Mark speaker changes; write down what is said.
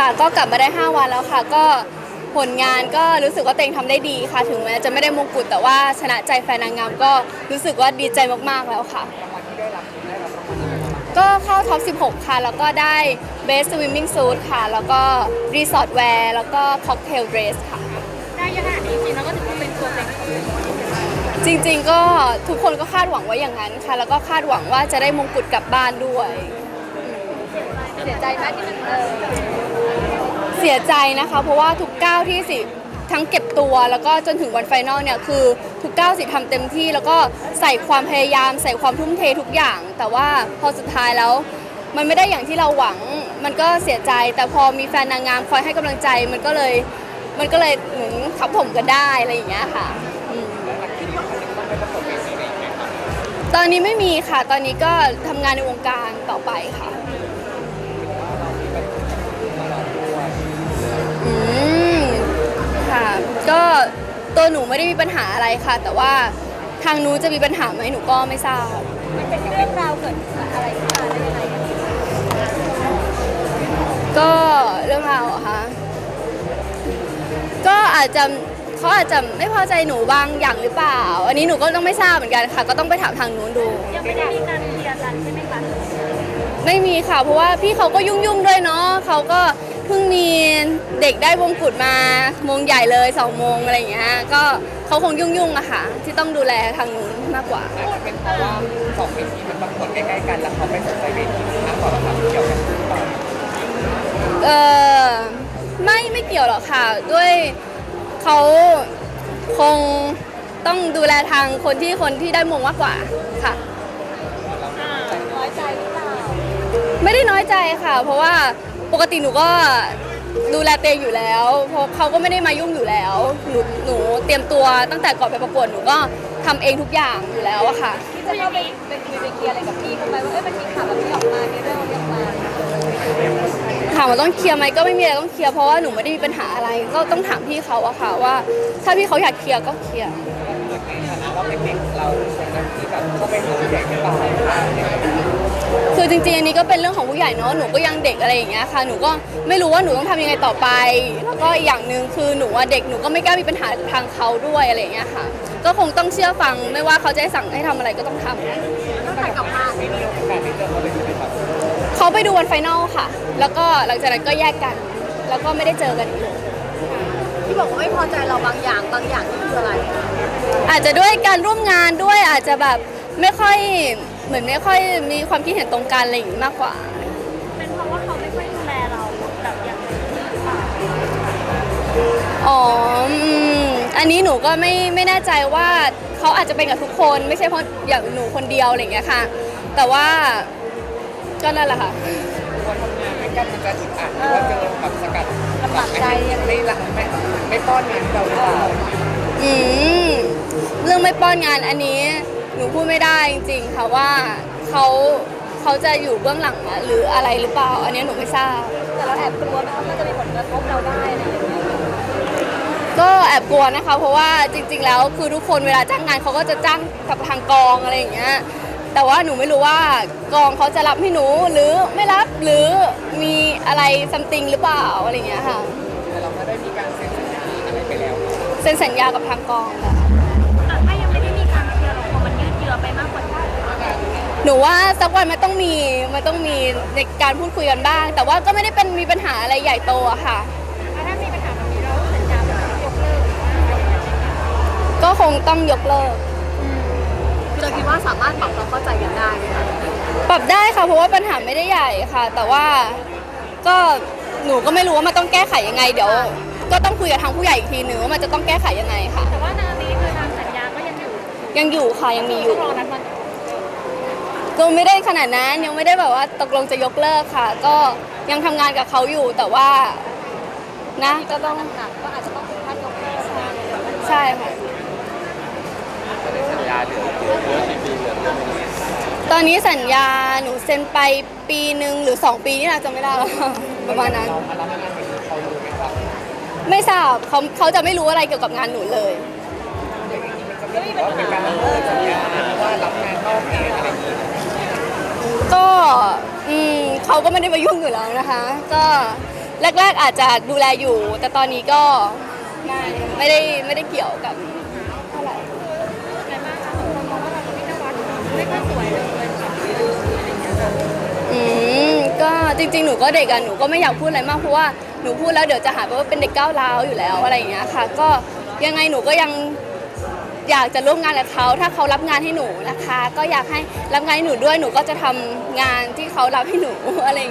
Speaker 1: ค่ะ ก็กลับมาได้ 5 วันแล้วค่ะ ก็ผลงานก็รู้สึกว่าตัวเองทำได้ดีค่ะ ถึงแม้จะไม่ได้มงกุฎแต่ว่าชนะใจแฟนนางงามก็รู้สึกว่าดีใจมากๆแล้วค่ะ ก็เข้าท็อป 16 ค่ะ แล้วก็ได้ Best Swimming Suit ค่ะ แล้วก็ Resort Wear แล้วก็ Cocktail Dress ค่ะ
Speaker 2: ได้เยอะขนาดนี้จริงๆแล้วก็ถือว่าเป็นตัวเต็งของ
Speaker 1: จริงๆ ก็ทุกคนก็คาดหวังไว้อย่างนั้นค่ะ แล้วก็คาดหวังว่าจะได้มงกุฎกลับบ้านด้วย
Speaker 2: เสียใจไหมที่มันเออ
Speaker 1: เสียใจนะคะ เพราะว่าทุกก้าวที่สิทั้งเก็บตัวแล้วก็จนถึงวันไฟนอลเนี่ยคือทุกก้าวสิทำเต็มที่ แล้วก็ใส่ความพยายาม ใส่ความทุ่มเททุกอย่าง แต่ว่าพอสุดท้ายแล้ว มันไม่ได้อย่างที่เราหวัง มันก็เสียใจ แต่พอมีแฟนนางงามคอยให้กำลังใจมันก็เลยมันก็เลยเหมือนขับผมกันได้อะไรอย่างเงี้ยค่ะอืมตอนนี้ไม่มีค่ะ ตอนนี้ก็ทำงานในวงการต่อไปค่ะ ตัวหนูไม่ได้มีปัญหาอะไรค่ะ แต่ว่าทางนู้นจะมีปัญหาไหมหนูก็ไม่ทราบ
Speaker 2: มันเป็นเรื่องราวเกิดอะไรขึ้นมาได้ยังไงกัน
Speaker 1: ก็เรื่องราวเหรอคะก็อาจจะเขาอาจจะไม่พอใจหนูบางอย่างหรือเปล่า อันนี้หนูก็ต้องไม่ทราบเหมือนกันค่ะ ก็ต้องไปถามทางนู้นดู
Speaker 2: ยังไม่ได้มีการเคลียร์กันใช่ไหมคะ
Speaker 1: ไม่มีค่ะ เพราะว่าพี่เขาก็ยุ่งๆด้วยเนาะเขาก็เพิ่งมีเด็กได้วงกุฎมามงใหญ่เลยสองโมงอะไรอย่างเงี้ยก็เขาคงยุ่งๆอะค่ะ ที่ต้องดูแลทางนู้นมากกว่า
Speaker 3: อาจจะเป็นเพราะว่าสองเวทีมันประกวดใกล้ๆกันแล้วเขาไม่สนใจเวทีนี้มากกว่าครับเกี่ยวกันหรือเปล่า
Speaker 1: เออไม่ไม่เกี่ยวหรอกค่ะ ด้วยเขาคงต้องดูแลทางคนที่คนที่ได้มงมากกว่าค่ะ
Speaker 2: น้อยใจหรือเปล่า
Speaker 1: ไม่ได้น้อยใจค่ะ เพราะว่า ปกติหนูก็ดูแลเตวเองอยู่แล้ว เพราะเขาก็ไม่ได้มายุ่งอยู่แล้ว หนูหนูเตรียมตัวตั้งแต่ก่อนไปประกวดหนูก็ทำเองทุกอย่างอยู่แล้วอะค่ะ
Speaker 2: ที่จะเข้าไปเป็นคุยไปเคลียร์อะไรกับพี่เขาไหมว่าเอ้ยมันมีข่าวแบบนี้ออกมามีเรื่องนี้ออกมา
Speaker 1: ถามว่าต้องเคลียร์ไหมก็ไม่มีอะไรต้องเคลียร์เพราะว่าหนูไม่ได้มีปัญหาอะไร ก็ต้องถามพี่เขาอะค่ะว่า ถ้าพี่เขาอยากเคลียร์ก็เคลียร์
Speaker 3: ในฐานะว่าเป็นเด็กเราควรจะที่แบบเข้าไปหาผู้ใหญ่หรือเปล่า
Speaker 1: คือจริงๆอันนี้ก็เป็นเรื่องของผู้ใหญ่เนาะหนูก็ยังเด็กอะไรอย่างเงี้ยค่ะหนูก็ไม่รู้ว่าหนูต้องทำยังไงต่อไป แล้วก็อีกอย่างหนึ่งคือหนูว่าเด็กหนูก็ไม่กล้ามีปัญหาทางเขาด้วยอะไรอย่างเงี้ยค่ะ ก็คงต้องเชื่อฟังไม่ว่าเขาจะให้สั่งให้ทำอะไรก็ต้องทำ
Speaker 2: ตั้งแต่กลับมา
Speaker 3: ไม่มีโอกาสได้เจอเขาเลยใช่ไหมครับ
Speaker 1: เขาไปดูวันไฟนอลค่ะ แล้วก็หลังจากนั้นก็แยกกัน แล้วก็ไม่ได้เจอกันอีกเลย
Speaker 2: ที่บอกว่าไม่พอใจเราบางอย่างบางอย่างนี่คืออะไร
Speaker 1: อาจจะด้วยการร่วมงานด้วยอาจจะแบบไม่ค่อย เหมือนไม่ค่อยมีความคิดเห็นตรงกันอะไรอย่างนี้มากกว่า
Speaker 2: เป็นเพราะว่าเขาไม่ค่อยดูแลเราแบบอย่างเต็มที่หรือเปล่า
Speaker 1: อ๋ออืมอันนี้หนูก็ไม่ไม่แน่ใจว่าเขาอาจจะเป็นกับทุกคน ไม่ใช่เพราะอย่างหนูคนเดียวอะไรอย่างเงี้ยค่ะ แต่ว่าก็นั่นแหละค่ะ
Speaker 3: ควรทำงานด้วยกันมันจะอึดอัดหรือว่าเจอแบบสกัด
Speaker 2: ลำบากใจอะไร
Speaker 3: ไม่รักไม่ไม่ป้อนงานให้เราหรือเปล่า
Speaker 1: อืมเรื่องไม่ป้อนงานอันนี้ห นูพูดไม่ได้จริงๆค่ะว่าเขาเขาจะอยู่เบื้องหลังหรืออะไรหรือเปล่า อันนี้หนูไม่ทราบ
Speaker 2: แต่เราแอบกลัวไหมว่ามันจะมีผลกระทบเราได้อะไรอย่างเงี้ย
Speaker 1: ก็แอบกลัวนะคะ เพราะว่าจริง ๆ แล้วคือทุกคนเวลาจ้างงานเขาก็จะจ้างกับทางกองอะไรอย่างเงี้ยแต่ว่าหนูไม่รู้ว่ากองเขาจะรับให้หนูหรือไม่รับหรือมีอะไรซัมติงหรือเปล่าอะไรอย่างเงี้ยค่ะ
Speaker 3: แต่เราก็ได้มีการเซ็นสัญญาอะไรไปแล้ว
Speaker 1: เซ็นสัญญากับทางกองค่ะ
Speaker 2: ไปมากกว่านี้
Speaker 1: หนูว่าสักวันมันต้องมีมันต้องมีในการพูดคุยกันบ้าง แต่ว่าก็ไม่ได้เป็นมีปัญหาอะไรใหญ่โตอะค่ะ
Speaker 2: ถ้ามีปัญหาแบบนี้เราสัญญาแบบยกเลิก
Speaker 1: ก็คงต้องยกเลิก
Speaker 2: คือเราคิดว่าสามารถปรับความเข้าใจกันได้ไหมคะ
Speaker 1: ปรับได้ค่ะเพราะว่าปัญหาไม่ได้ใหญ่ค่ะ แต่ว่าก็หนูก็ไม่รู้ว่ามันต้องแก้ไขยังไง เดี๋ยว ก็ต้องคุยกับทางผู้ใหญ่อีกทีหนึ่งว่ามันจะต้องแก้ไขยังไงค่ะ
Speaker 2: แต่ว่าในอันนี้คือทางสัญญาก็ ยังอยู่
Speaker 1: ยังอยู่ค่ะยังมีอยู่
Speaker 2: รอนัดวัน
Speaker 1: ก็ไม่ได้ขนาดนั้นยังไม่ได้แบบว่าตกลงจะยกเลิกค่ะ ก็ยังทำงานกับเขาอยู่แต่ว่า นะ ก็ต้อง
Speaker 2: หนักก็อาจจะต้องถึงขั้นยกเลิกใช่
Speaker 1: ใช่ค่ะ
Speaker 3: สัญญาเหลือเหลือเหลือกี่ปีเหลือเท่าไหร่
Speaker 1: ตอนนี้สัญญาหนูเซ็นไปปีหนึ่งหรือ 2 ปีนี่นะจะไม่ได้แล้ว ประมาณนั้น
Speaker 3: เรามารับงานเป็นเขารู้ไหมครับ
Speaker 1: ไม่ทราบเขาเขาจะไม่รู้อะไรเกี่ยวกับงานหนูเลย
Speaker 3: ว่าเป็นการละเมิดสัญญาว่ารับงานนอกเองอะไรอย่างนี้
Speaker 1: ก็อืมเขาก็ไม่ได้มายุ่งอยู่แล้วนะคะ ก็แรกๆอาจจะดูแลอยู่ แต่ตอนนี้ก็ไม่ไม่ได้ไม่ได้เกี่ยวกับเท่าไหร่
Speaker 4: ไงบ้างคะสองคนมองว่าเรากับพี่นวัดไม่ค่อยสวยเลยค่ะ
Speaker 1: อืมก็จริง ๆ หนูก็เด็กอะหนูก็ไม่อยากพูดอะไรมากเพราะว่าหนูพูดแล้วเดี๋ยวจะหาไปว่าเป็นเด็กก้าวร้าวอยู่แล้วอะไรอย่างเงี้ยค่ะ ก็ยังไงหนูก็ยัง อยากจะร่วมงานกับเขาถ้าเขารับงานให้หนูนะคะ ก็อยากให้รับงานให้หนูด้วยหนูก็จะทำงานที่เขารับให้หนู อะไรอย่างเงี้ย